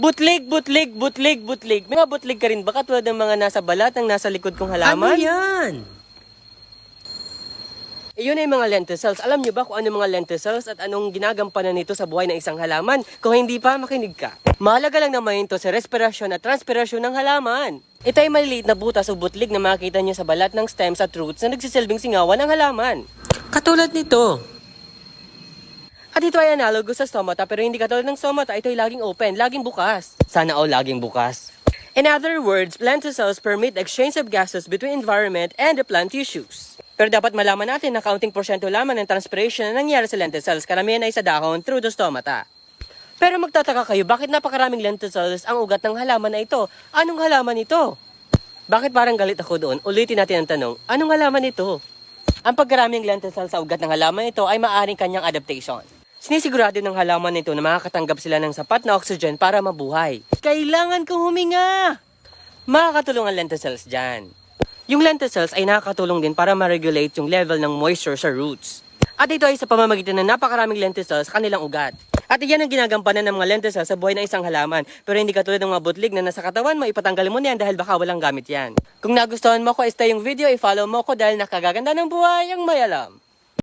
Butlig, butlig, butlig, butlig. May mga butlig ka rin ba katulad ng mga nasa balat ng nasa likod kong halaman? Ano yan? Iyon ay mga lenticels. Alam niyo ba kung ano mga lenticels at anong ginagampanan nito sa buhay ng isang halaman? Kung hindi pa, makinig ka. Mahalaga lang naman ito sa respirasyon at transpirasyon ng halaman. Ito ay maliliit na butas o butlig na makikita niyo sa balat ng stems at roots na nagsisilbing singawan ng halaman. Katulad nito. At ito ay analogous sa stomata pero hindi katulad ng stomata, ito ay laging open, laging bukas. Sana all laging bukas. In other words, lenticels permit the exchange of gases between environment and the plant tissues. Pero dapat malaman natin na kaunting porsyento lamang ng transpiration na nangyari sa lenticels, karamihan ay sa dahon through the stomata. Pero magtataka kayo, bakit napakaraming lenticels ang ugat ng halaman na ito? Anong halaman ito? Bakit parang galit ako doon? Ulitin natin ang tanong, anong halaman ito? Ang pagkaraming lenticels sa ugat ng halaman ito ay maaring kanyang adaptation. Sinisigurado ng halaman nito na makakatanggap sila ng sapat na oxygen para mabuhay. Kailangan kong huminga! Makakatulong ang lenticels dyan. Yung lenticels ay nakakatulong din para ma-regulate yung level ng moisture sa roots. At ito ay sa pamamagitan ng napakaraming lenticels sa kanilang ugat. At iyan ang ginagampanan ng mga lenticels sa buhay ng isang halaman. Pero hindi katulad ng mga butlig na nasa katawan mo, ipatanggal mo na yan dahil baka walang gamit yan. Kung nagustuhan mo ko, ista yung video, i-follow mo ko dahil nakagaganda ng buhay ang may alam.